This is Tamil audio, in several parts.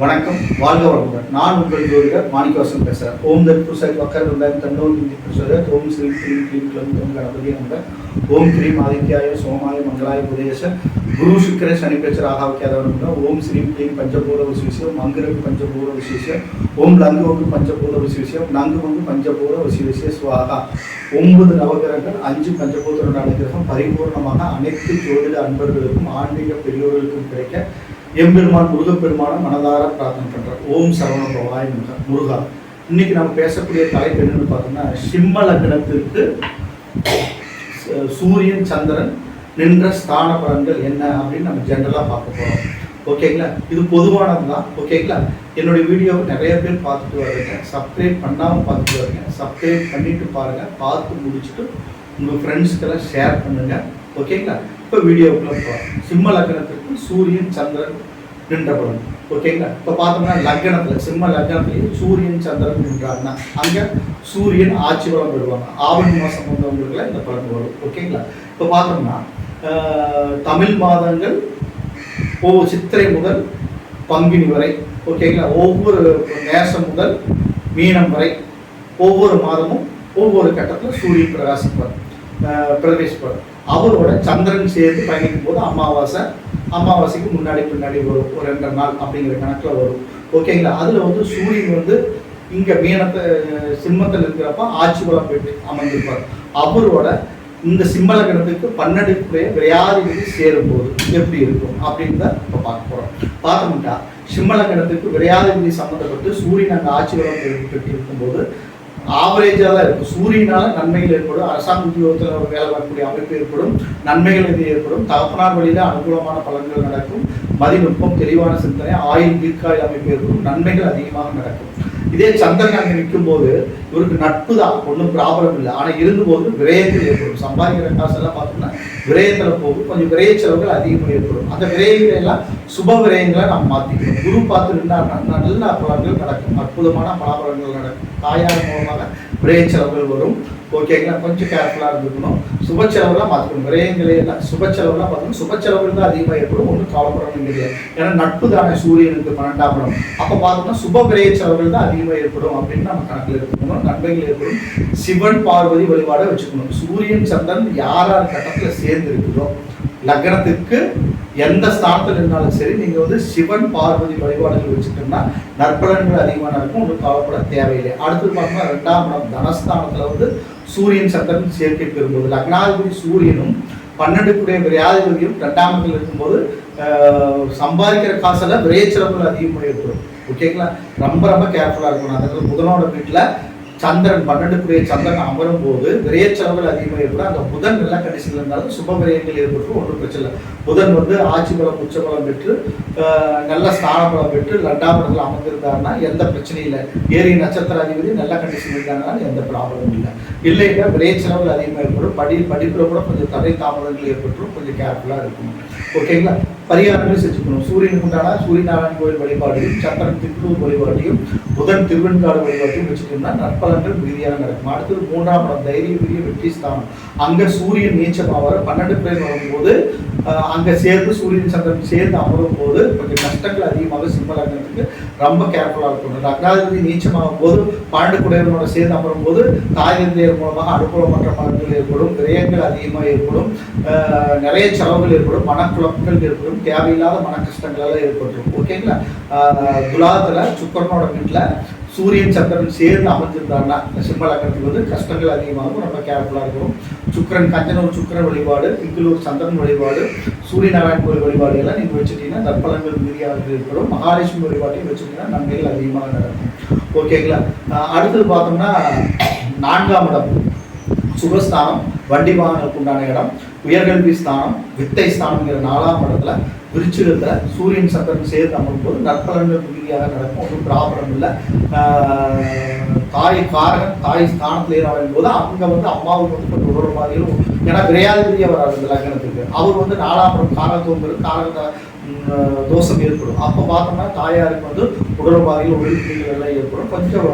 வணக்கம். வாழ்க வளமுடன். நான் உங்கள் ஜோதிடர் மாணிக்கவாசன் பேசுகிறேன் ஓம் தத் புருஷாய் பக்கர் இருந்தாயம் தன்னோம் இந்தி புருஷர் ஓம் ஸ்ரீ கிரீம் கிரீம் கிளம் ஓம் கணபதி நம்ப ஓம் கிரீம் ஆதித்யாய சோமாய மங்களாய புதேச. குரு சுக்கர சனி பேச்ச ராகாவிக்காதவன் ஓம் ஸ்ரீம் கிளீம் பஞ்சபூத விசேஷம். மங்குரவி பஞ்சபூத விசேஷம். ஓம் லங்குவங்கு பஞ்சபூத விசேஷம். நங்குவங்கு பஞ்சபூத விசேஷ சுவாகா. ஒன்பது நவகிரகங்கள் அஞ்சு பஞ்சபூத அனுகிரகம் பரிபூர்ணமாக அனைத்து ஜோதிட அன்பர்களுக்கும் ஆன்மீக பெரியோர்களுக்கும் கிடைக்க எம்பெருமான் முருகப்பெருமான மனதார பிரார்த்தனை பண்ணுறார் ஓம் சரவண பவாய் முருகா. முருகா இன்னைக்கு நம்ம பேசக்கூடிய தலைப்பு என்னன்னு பார்த்தோம்னா சிம்ம லக்னத்திற்கு சூரியன் சந்திரன் நின்ற ஸ்தான பலன்கள் என்ன அப்படின்னு நம்ம ஜென்ரலாக பார்க்க போகிறோம் ஓகேங்களா இது பொதுவானது தான். ஓகேங்களா என்னுடைய வீடியோவை நிறைய பேர் பார்த்துட்டு வருங்க சப்ஸ்கிரைப் பண்ணாமல் பார்த்துட்டு வருங்க சப்ஸ்கிரைப் பண்ணிட்டு பாருங்கள் பார்த்து முடிச்சுட்டு உங்கள் ஃப்ரெண்ட்ஸ்க்கெல்லாம் ஷேர் பண்ணுங்கள் ஓகேங்களா இப்போ வீடியோக்குள்ள போகிறோம் சிம்ம லக்னத்திற்கு சூரியன் சந்திரன் நின்ற படம் ஓகேங்களா இப்போ பார்த்தோம்னா லக்னத்தில் சிம்ம லக்னத்திலேயே சூரியன் சந்திரன் நின்றாங்கன்னா அங்கே சூரியன் ஆட்சி பலம் பெறுவாங்க. ஆவணி மாதம் வந்தவங்களுக்குலாம் இந்த படம் வரும். ஓகேங்களா இப்போ பார்த்தோம்னா தமிழ் மாதங்கள் ஓ சித்திரை முதல் பங்குனி வரை. ஓகேங்களா ஒவ்வொரு நேசம் முதல் மீனம் வரை ஒவ்வொரு மாதமும் ஒவ்வொரு கட்டத்தில் சூரியன் பிரகாசிப்பார். ஆஹ் பிரவேசிப்பார். அவரோட சந்திரன் சேர்ந்து பயணிக்கும் போது அமாவாசை அமாவாசைக்கு முன்னாடி பின்னாடி வரும் ஒரு ரெண்டரை நாள் அப்படிங்கிற கணக்கில் வரும். ஓகேங்களா அதில் வந்து சூரியன் வந்து இங்கே மீனத்தை சிம்மத்தில் இருக்கிறப்ப ஆட்சி பலம் போயிட்டு அமர்ந்திருப்பார். அவரோட இந்த சிம்மல சிம்மலகணத்துக்கு பன்னெண்டுக்குடைய விரையாதிபதி சேரும்போது எப்படி இருக்கும் அப்படின்னு தான் இப்போ பார்க்க போகிறோம் பார்த்தோம்னா சிம்மலகணத்துக்கு விரையாதிபதி சம்மந்தப்பட்டு சூரியன் அங்கே ஆட்சி பலம் பெற்று இருக்கும்போது ஆவரேஜாக தான் இருக்கும் சூரியனால நன்மைகள் ஏற்படும். அரசாங்க உத்தியோகத்தில் வேலை வரக்கூடிய அமைப்பு ஏற்படும். நன்மைகள் இது ஏற்படும். தகப்பனார் வழியில அனுகூலமான பலன்கள் நடக்கும். மதிநுட்பம் தெளிவான சிந்தனை ஆயுள் தீர்க்காயுள் அமைப்பு ஏற்படும். நன்மைகள் அதிகமாக நடக்கும். இதே சந்திரன் அங்கே நிற்கும் போது இவருக்கு நட்பு தான். ஒன்றும் ப்ராப்ளம் இல்லை. ஆனால் இருந்தபோது விரயத்தில் ஏற்படும். சம்பாதிக்கிற காசெல்லாம் பார்த்தோம்னா விரயத்தில் போகும். கொஞ்சம் விரய செலவுகள் அதிகமாக ஏற்படும். அந்த விரயங்களெல்லாம் சுப விரயங்களை நம்ம மாற்றிக்கணும் குரு பார்த்து நின்றாருன்னா நல்ல பலன்கள் நடக்கும். அற்புதமான பலாபலங்கள் நடக்கும். தாயார் மூலமாக விரய செலவுகள் வரும். ஓகேங்களா கொஞ்சம் கேர்ஃபுல்லாக இருந்துக்கணும். சுப செலவுலாம் பார்த்துக்கணும் விரயங்களே எல்லாம் சுப செலவுலாம் பார்த்துக்கணும் சுப செலவுகள் தான் அதிகமாக ஏற்படும். ஒன்றும் கவலைப்படணும் கிடையாது ஏன்னா நட்பு தானே சூரியனுக்கு பன்னெண்டாம் படம் அப்போ பார்த்தோம்னா சுப விரய செலவுகள் தான் அதிகமாக ஏற்படும் அப்படின்னு நம்ம கணக்கில் இருக்கணும் எடுத்துக்கணும் நன்மைகள் ஏற்படும். சிவன் பார்வதி வழிபாட வச்சுக்கணும். சூரியன் சந்திரன் யார் யார் கட்டத்தில் சேர்ந்து இருக்குதோ லக்னத்துக்கு எந்த ஸ்தானத்தில் இருந்தாலும் சரி நீங்கள் வந்து சிவன் பார்வதி வழிபாடுகள் வச்சுட்டோம்னா நற்பலன்கள் அதிகமாக நடக்கும். ஒன்றும் கவலைப்பட தேவையில்லை. அடுத்து பார்த்தோம்னா ரெண்டாம் இடம் தனஸ்தானத்தில் வந்து சூரியன் சந்திரன் சேர்க்கை பெறும்போது லக்னாதிபதி சூரியனும் பன்னெண்டுக்குடைய விரையாதிபதியும் ரெண்டாம் இடத்தில் இருக்கும்போது சம்பாதிக்கிற காசில் விரைய செலவுகள் அதிகமாக ஏற்படும் ஓகேங்களா ரொம்ப ரொம்ப கேர்ஃபுல்லாக இருக்கணும். அந்த புதனோட வீட்டில் சந்திரன் பன்னெண்டுக்குரிய சந்திரன் அமரும் போது விரைய அதிகமாக ஏற்படும் அந்த புதன் நல்ல கண்டிஷன்ல இருந்தாலும் சுப விரயங்கள் ஏற்பட்டு ஒன்றும் பிரச்சனை இல்லை. புதன் வந்து ஆட்சி பலம் உச்ச பலம் பெற்று நல்ல ஸ்தான பலம் பெற்று லண்டாபுரத்தில் அமர்ந்திருந்தாருன்னா எந்த பிரச்சனையும் இல்லை. ஏறி நட்சத்திர அதிபதி நல்ல கண்டிஷன் இருந்தாங்கனாலும் எந்த ப்ராப்ளமும் இல்லை. இல்லைன்னா விரைய அதிகமாக ஏற்படும் படி படிப்பில் கூட கொஞ்சம் தடை தாமதங்கள் ஏற்பட்டுரும் கொஞ்சம் கேர்ஃபுல்லாக இருக்கணும். ஓகேங்களா பரிகாரங்களை செஞ்சுக்கணும். சூரியனுக்கு உண்டான சூரியநாராயண கோயில் வழிபாட்டையும் சக்கரம் திருப்பூர் வழிபாட்டையும் புதன் திருவெண்காடு வழிபாட்டையும் வச்சுட்டோம்னா நற்பலன்கள் மிகுதியாக நடக்கும். அடுத்தது மூன்றாம் இடம் தைரிய பெரிய வெற்றி ஸ்தானம். அங்க சூரியன் நீச்சமாவார் பன்னெண்டு பேர் வரும்போது அஹ், அங்க சேர்ந்து சூரியன் சந்திரன் சேர்ந்து அமரும் போது கொஞ்சம் கஷ்டங்கள் அதிகமாக சிம்ம ரொம்ப கேர்ஃபுல்லாக இருக்கணும். லக்னாதிபதி நீச்சமாகும் போது பன்னெண்டு குடையவனோட சேர்ந்து அமரும் போது தாயந்தையர் மூலமாக அனுகூலமற்ற பலன்கள் ஏற்படும் விரயங்கள் அதிகமாக ஏற்படும் நிறைய செலவுகள் ஏற்படும் மனக்குழப்பங்கள் ஏற்படும் தேவையில்லாத மன கஷ்டங்கள் எல்லாம் ஏற்பட்டுரும். ஓகேங்களா அஹ், துலாத்துல சுக்கரனோட வீட்டில் சூரியன் சந்திரன் சேர்ந்து அமைஞ்சிருந்தாங்கன்னா இந்த வந்து கஷ்டங்கள் அதிகமாகும் ரொம்ப கேர்ஃபுல்லாக இருக்கும் சுக்கரன் கஞ்சனூர் சுக்கரன் வழிபாடு திங்களூர் சந்திரன் வழிபாடு சூரிய நாராயண கோயில் வழிபாடு எல்லாம் நீங்கள் வச்சுட்டீங்கன்னா நற்பலன்கள் மிகுதியாக ஏற்படும். மகாலட்சுமி வழிபாட்டையும் வச்சுட்டீங்கன்னா நன்மைகள் அதிகமாக நடக்கும். ஓகேங்களா அடுத்தது பார்த்தோம்னா நான்காம் இடம் சுகஸ்தானம் வண்டி வாகனத்துக்கு உண்டான இடம் உயர்கல்வி ஸ்தானம் வித்தை ஸ்தானம்ங்கிற நாலாம் இடத்துல விருச்சிகத்தில் சூரியன் சந்திரன் சேர்த்து அமரும் போது நற்பலன்கள் மிகுதியாக நடக்கும். ஒன்றும் ப்ராப்ளம் இல்லை. தாய் காரகன் தாய் ஸ்தானத்தில் ஏறாடும் போது அங்க வந்து அம்மாவுக்கு வந்து கொஞ்சம் உடல் மாதிரியும் ஏன்னா விரையாதிபதி அவர் அந்த லக்னத்துக்கு அவர் வந்து நாலாம் இடம் காரக தோஷம் ஏற்படும். அப்போ பார்த்தோம்னா தாயாருக்கு வந்து உடல் பாதையில் உடல் எல்லாம் ஏற்படும். கொஞ்சம்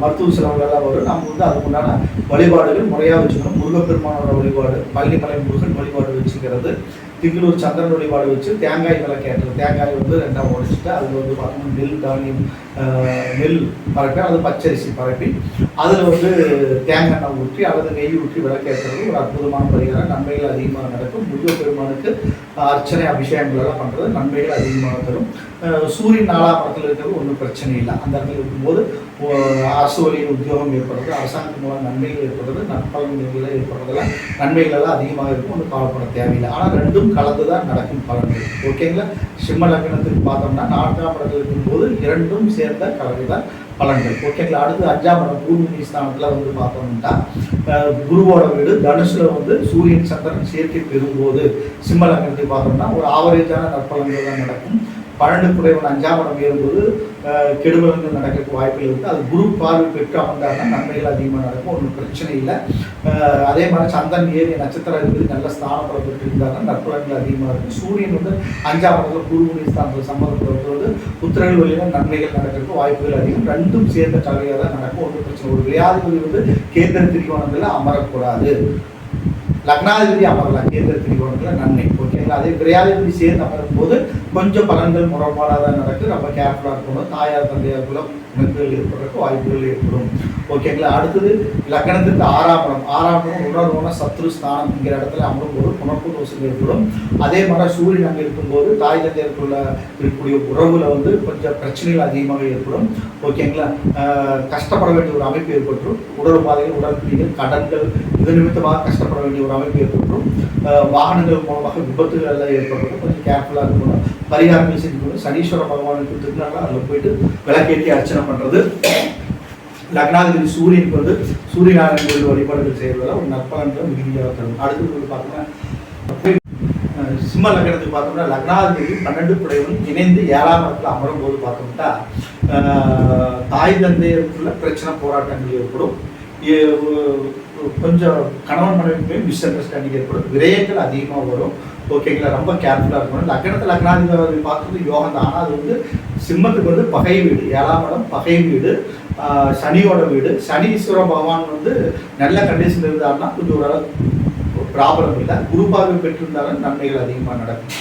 மருத்துவ செலவுகள்லாம் வரும். நம்ம வந்து அதுக்கு உண்டான வழிபாடுகள் முறையாக வச்சுக்கணும். முருகப்பெருமானோட வழிபாடு பள்ளிமலை முருகன் வழிபாடு வச்சுக்கிறது. திங்களூர் சந்திரன் வழிபாடு வச்சு தேங்காய் விளக்கு தேங்காய் வந்து ரெண்டாக உடைச்சிட்டு அதில் வந்து பார்த்தோம்னா நெல் தானியம் நெல் பரப்பி அல்லது பச்சரிசி பரப்பி அதில் வந்து தேங்காய் எண்ணெய் ஊற்றி அல்லது நெய் ஊற்றி விளக்கேற்றுறது ஒரு அற்புதமான பரிகாரம். நன்மைகள் அதிகமாக நடக்கும். முருக பெருமானுக்கு அர்ச்சனை அபிஷேகங்களெல்லாம் பண்ணுறது நன்மைகள் அதிகமாக தரும். சூரியன் நாலா படத்தில் இருக்கிறது ஒன்றும் பிரச்சனை இல்லை. அந்த இடத்துல இருக்கும்போது ஓ, அரசு வழியில் உத்தியோகம் ஏற்படுறது அரசாங்கத்து மூலம் நன்மைகள் ஏற்படுறது நற்பலன்கள் ஏற்படுறதெல்லாம் நன்மைகள் எல்லாம் அதிகமாக இருக்கும். ஒன்றும் கவலைப்பட தேவையில்லை. ஆனால் ரெண்டும் கலந்து தான் நடக்கும் பலன்கள். ஓகேங்களா? சிம்ம லக்னத்துக்கு பார்த்தோம்னா நான்காம் இடத்துல இருக்கும்போது இரண்டும் சேர்ந்த கலவை தான் பலன்கள். ஓகேங்களா அடுத்து அஞ்சாம் இடம் பூமி ஸ்தானத்தில் வந்து பார்த்தோம்னா குருவோட வீடு தனுஷில் வந்து சூரியன் சந்திரன் சேர்க்கை பெறும்போது சிம்மலங்கத்தை பார்த்தோம்னா ஒரு ஆவரேஜான நற்பலன்கள் தான் நடக்கும். பன்னெண்டு குறைவன் அஞ்சாம் இடம் ஏறும்போது கெடுபலங்கள் நடக்கிறதுக்கு வாய்ப்புகள் இருக்குது அது குரு பார்வை பெற்று அமர்ந்தாருன்னா நன்மைகள் அதிகமாக நடக்கும் ஒன்றும் பிரச்சனை இல்லை. அதே மாதிரி சந்தன் ஏறி நட்சத்திரம் இருக்குது நல்ல ஸ்தானப்படம் பெற்று இருந்தாருன்னா நற்பலன்கள் அதிகமாக இருக்கும். சூரியன் வந்து அஞ்சாம் இடத்துல குருமுனி ஸ்தானத்தில் சம்மந்தப்படுவது புத்திரர்கள் வழியில் நன்மைகள் நடக்கிறதுக்கு வாய்ப்புகள் அதிகம். ரெண்டும் சேர்ந்த கலையாக தான் நடக்கும் ஒன்றும் பிரச்சனை ஒரு வியாதிபதி வந்து கேந்திர திரிகோணத்தில் அமரக்கூடாது. லக்னாதிபதி அமரலாம் கேந்திர திரிகோணத்தில் நன்மை. ஓகேங்களா? அதே விரையாதிபதி சேர்ந்து அமரும் போது கொஞ்சம் பலன்கள் முரண்பாடாக தான் நடக்குது ரொம்ப கேர்ஃபுல்லாக இருக்கணும். தாயார் தந்தையாருக்குள்ள இணக்குகள் ஏற்படுறதுக்கு வாய்ப்புகள் ஏற்படும். ஓகேங்களா அடுத்தது லக்கணத்துக்கு ஆறாம் ஆறாபணம் உணர்வான சத்ரு ஸ்தானம்ங்கிற இடத்துல அமரும் போது புனர்ப்பு தோஷம் ஏற்படும். அதே மாதிரி சூரியன் அங்கே இருக்கும்போது தாய் தந்தையருக்குள்ள இருக்கக்கூடிய உறவுல வந்து கொஞ்சம் பிரச்சனைகள் அதிகமாக ஏற்படும். ஓகேங்களா கஷ்டப்பட வேண்டிய ஒரு அமைப்பு ஏற்பட்டுரும். உடல் உபாதைகள் உடல்பிடிகள் கடன்கள் இது நிமித்தமாக கஷ்டப்பட வேண்டிய ஒரு அமைப்பு ஏற்பட்டுரும். வாகனங்கள் மூலமாக விபத்துகள் எல்லாம் ஏற்படுறது கொஞ்சம் கேர்ஃபுல்லாக இருக்கணும். பரிகாரங்கள் செஞ்சுக்கணும் சனீஸ்வர பகவானுக்கு திருநாள் அதில் போயிட்டு விளக்கேற்றி அர்ச்சனை பண்ணுறது லக்னாதிபதி சூரியனுக்கு வந்து சூரியநாராயண கோயில் வழிபாடுகள் செய்வதால் ஒரு நற்பலன்கள் மிகுதியாக தரும். அடுத்தது வந்து பார்த்தோம்னா சிம்ம லக்னத்துக்கு பார்த்தோம்னா லக்னாதிபதி பன்னெண்டு குடைவன் இணைந்து ஏழாம் இடத்துல அமரும் போது பார்த்தோம்னா தாய் தந்தையருக்குள்ள பிரச்சனை போராட்டங்கள் ஏற்படும். ஏ- கொஞ்சம் கணவன் மனைவிக்குமே மிஸ் அண்டர்ஸ்டாண்டிங் ஏற்படும். விரயங்கள் அதிகமாக வரும். ஓகேங்களா ரொம்ப கேர்ஃபுல்லாக இருக்கணும். லக்னத்தில் லக்னாதிபதி பார்த்தது யோகம் தான். ஆனால் அது வந்து சிம்மத்துக்கு வந்து பகை வீடு. ஏழாம் இடம் பகை வீடு. சனியோட வீடு. சனீஸ்வர பகவான் வந்து நல்ல கண்டிஷன் இருந்தாருன்னா கொஞ்சம் ஓரளவு ப்ராப்ளம் இல்லை. குரு பார்வை பெற்றிருந்தாலும் நன்மைகள் அதிகமாக நடக்கும்.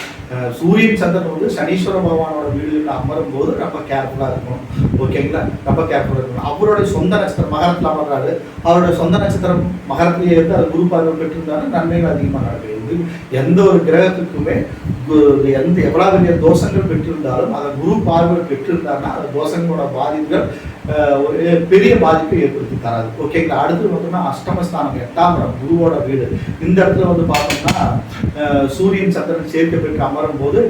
சூரியன் சந்திரன் வந்து சனீஸ்வர பகவானோட வீடுகளில் அமரும் போது ரொம்ப கேர்ஃபுல்லாக இருக்கணும். ஓகேங்களா ரொம்ப கேர்ஃபுல்லாக இருக்கணும். அவருடைய சொந்த நட்சத்திரம் மகரத்தில் அமர்றாரு. அவருடைய சொந்த நட்சத்திரம் மகரத்திலேயே இருந்து அது குரு பார்வை பெற்றிருந்தாலும் நன்மைகள் அதிகமாக நடக்கிறது. எந்த ஒரு கிரகத்துக்குமே எந்த எவ்வளவு பெரிய தோஷங்கள் பெற்றிருந்தாலும் அதை குரு பார்வை பெற்றிருந்தாருன்னா அந்த தோஷங்களோட பாதிப்புகள் ஒரு பெரிய பாதிப்பை ஏற்படுத்தி தராது. ஓகேங்களா அடுத்து பார்த்தோம்னா அஷ்டமஸ்தானம் எட்டாம் இடம் குருவோட வீடு. இந்த இடத்துல வந்து பார்த்தோம்னா அஹ், சூரியன் சந்திரன் சேர்க்கை பெற்று அமரும் போது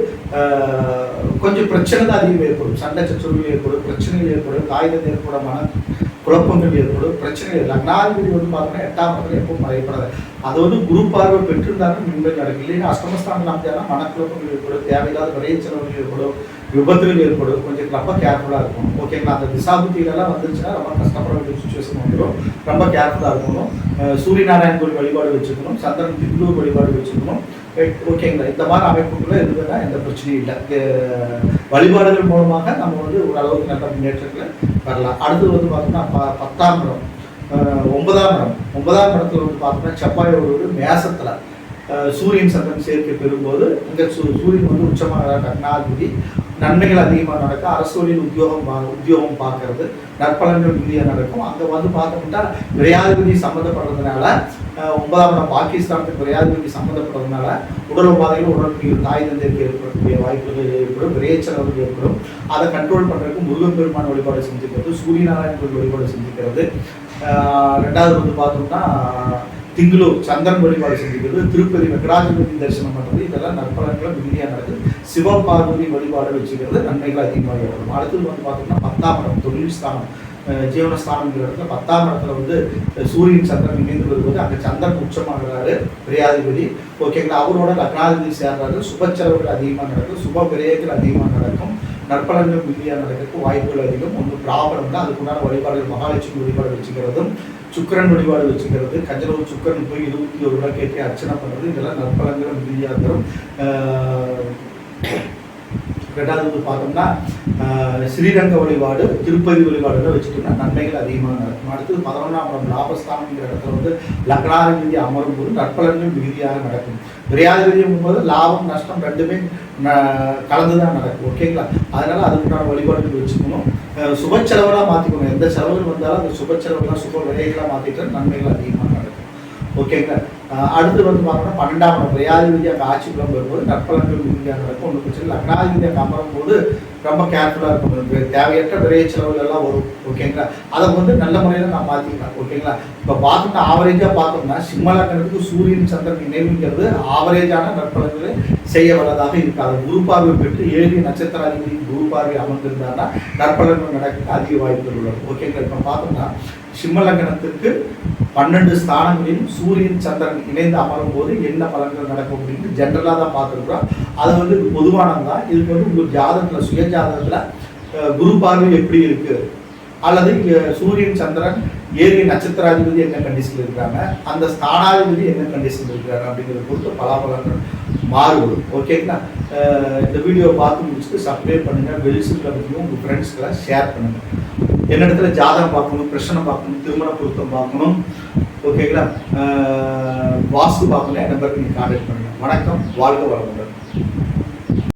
கொஞ்சம் பிரச்சனை தான் அதிகம் ஏற்படும். சண்டை சச்சரவு ஏற்படும் பிரச்சனைகள் ஏற்படும் காகிதம் ஏற்படும் மன குழப்பங்கள் ஏற்படும் பிரச்சனைகள் லக்னாதிபதி வந்து பார்த்தோம்னா எட்டாம் இடத்துல எப்பவும் மறையப்படாது. அது வந்து குரு பார்வை பெற்றிருந்தாலும் நிம்மதி நடக்கும். இல்லைன்னா அஷ்டமஸ்தானம் அமைச்சாலும் மனக்குழப்பங்கள் ஏற்படும் தேவையில்லாத விரைய செலவுகள் ஏற்படும் விபத்துகள் ஏற்படும். கொஞ்சம் ரொம்ப கேர்ஃபுல்லாக இருக்கும் ஓகேங்களா அந்த திசாபுத்திகளெல்லாம் வந்துச்சுன்னா ரொம்ப கஷ்டப்பட வேண்டிய சுச்சுவேஷன் வந்துடும் ரொம்ப கேர்ஃபுல்லாக இருக்கணும். சூரிய நாராயண் கோயில் வழிபாடு வச்சுக்கணும். சந்திரன் திங்களூர் வழிபாடு வச்சுக்கணும். Eh, ஓகேங்களா இந்த மாதிரி அமைப்புகளும் இருந்ததுன்னா எந்த பிரச்சனையும் இல்லை. வழிபாடுகள் மூலமாக நம்ம வந்து ஓரளவுக்கு நல்ல முன்னேற்றங்களை வரலாம். அடுத்தது வந்து பார்த்தோம்னா ப- பத்தாம் இடம். ஒன்பதாம் இடம். ஒன்பதாம் இடத்துல வந்து பார்த்தோம்னா செவ்வாயோட ஒரு மேசத்தில் சூரியன் சந்திரன் சேர்க்கை பெறும்போது இங்கே சூ சூரியன் வந்து உச்சமாக கர்ணாதிபதி நன்மைகள் அதிகமாக நடக்கும் அரசு உத்தியோகம் பா- உத்தியோகம் பார்க்கறது நற்பலன்கள் மிகுதியாக நடக்கும். அங்கே வந்து பார்த்தோம்னா விரையாதிபதி சம்மந்தப்படுறதுனால ஒன்பதாவது ஒன்பதாம் இடம் பாகிஸ்தானுக்கு விரையாதிபதி சம்மந்தப்படுறதுனால உடல் உபாதைகள் உடல் தாய் தந்தைக்கு ஏற்படக்கூடிய வாய்ப்புகள் ஏற்படும் விரைய செலவுகள் ஏற்படும். அதை கண்ட்ரோல் பண்ணுறதுக்கு முருகப்பெருமான் வழிபாடு செஞ்சுக்கிறது சூரியநாராயண வழிபாடு செஞ்சுக்கிறது. ரெண்டாவது வந்து பார்த்தோம்னா திங்களூர் சந்திரன் வழிபாடு செஞ்சுக்கிறது திருப்பதி வெங்கடாஜபதி தரிசனம் பண்ணுறது இதெல்லாம் நற்பலன்கள் மிகுதியாக நடக்குது. சிவம் பார்வதி வழிபாடு வச்சுக்கிறது நன்மைகள் அதிகமாக இருக்கும் அடுத்தது வந்து பார்த்தோம்னா பத்தாம் இடம் தொழில் ஸ்தானம் அஹ் ஜீவனஸ்தானம்ங்கிற இடத்துல பத்தாம் இடத்துல வந்து சூரியன் சந்திரன் இணைந்து வருவது அங்கே சந்திரன் உச்சமாகிறாரு பிரியாதிபதி. ஓகேங்களா? அவரோட லக்னாதிபதி சேர்றாரு. சுபச்செலவுகள் அதிகமாக நடக்கும். சுப விரயங்கள் அதிகமாக நடக்கும். நற்பலன்கள் மிகுதியாக நடக்கிறதுக்கு வாய்ப்புகள் அதிகம். ஒன்றும் ப்ராப்ளம் இல்லை அதுக்குண்டான வழிபாடுகள் மகாலட்சுமி வழிபாடு வச்சுக்கிறதும் சுக்கிரன் வழிபாடு வச்சுக்கிறது. கஞ்சனூர் சுக்கிரன் போய் இருபத்தி ஒரு விளக்கு ஏற்றி அர்ச்சனை பண்ணுறது இதெல்லாம் நற்பலங்கிற மிகுதியாக இருக்கிறோம் ரெண்டாவது வந்து பார்த்தோம்னா ஸ்ரீரங்க வழிபாடு திருப்பதி வழிபாடுல வச்சுட்டோம்னா நன்மைகள் அதிகமாக நடக்கும். அடுத்தது பதினொன்றாம் இடம் லாபஸ்தானங்கிற இடத்துல வந்து லக்னாதிபதி அமரும் போது நற்பலன்கள் மிகுதியாக நடக்கும். விரையாதிபதியும் போது லாபம் நஷ்டம் ரெண்டுமே கலந்து தான் நடக்கும். ஓகேங்களா? அதனால அதுக்குண்டான வழிபாடுகள் வச்சுக்கணும். சுப செலவெல்லாம் மாற்றிக்கணும் எந்த செலவுகள் வந்தாலும் அந்த சுப செலவுலாம் சுப விலைகளாக மாற்றிட்டு நன்மைகள் அதிகமாக நடக்கும். ஓகேங்களா அடுத்து வந்து பார்த்தோம்னா பன்னெண்டாம் இடம் விரையாதிபதி அங்கே ஆட்சி புலம் வரும்போது நற்பலன்கள் மிகுதியாக நடக்கும். ஒன்று பிரச்சனை இல்லை. லக்னாதிபதி அங்கே அமரும் போது ரொம்ப கேர்ஃபுல்லாக இருக்கணும். உங்களுக்கு தேவையற்ற விரைய செலவுகள் எல்லாம் வரும் ஓகேங்களா அதை வந்து நல்ல முறையில் நான் மாற்றிக்கலாம் ஓகேங்களா இப்போ பார்த்தோம்னா ஆவரேஜாக பார்த்தோம்னா சிம்மலக்கணத்துக்கு சூரியன் சந்திரன் இணைவுங்கிறது ஆவரேஜான நற்பலன்களை செய்ய வல்லதாக இருக்காது குரு பார்வை பெற்று ஏழு நட்சத்திராதிபதி குரு பார்வை அமர்ந்திருந்தாங்கன்னா நற்பலன்கள் நடக்க அதிக வாய்ப்புகள் உள்ளது. ஓகேங்களா இப்போ பார்த்தோம்னா சிம்ம பன்னெண்டு ஸ்தானங்களிலும் சூரியன் சந்திரன் இணைந்து அமரும் போது என்ன பலன்கள் நடக்கும் அப்படின்னு ஜென்ரலாக தான் பார்த்துருக்குறோம். அது வந்து பொதுவானது தான் இதுக்கு வந்து உங்கள் ஜாதகத்தில் சுய ஜாதகத்தில் குரு பார்வை எப்படி இருக்கு? அல்லது இங்கே சூரியன் சந்திரன் ஏழு நட்சத்திராதிபதி என்ன கண்டிஷனில் இருக்காங்க? அந்த ஸ்தானாதிபதி என்ன கண்டிஷனில் இருக்கிறாங்க அப்படிங்கிறத பொறுத்து பலாபலங்கள் மாறுபடும். ஓகேங்களா இந்த வீடியோவை பார்த்து முடிச்சுட்டு சப்ஸ்கிரைப் பண்ணுங்கள் வெளிசுகளை பற்றியும் உங்கள் ஃப்ரெண்ட்ஸ்க்கெல்லாம் ஷேர் பண்ணுங்கள் என்ன இடத்துல ஜாதகம் பார்க்கணும் பிரச்சனை பார்க்கணும் திருமண பொருத்தம் பார்க்கணும். ஓகேங்களா வாஸ்து பார்க்கணும். என் நம்பருக்கு நீங்கள் கான்டாக்ட் பண்ணுங்கள் வணக்கம். வாழ்க வளமுடன்.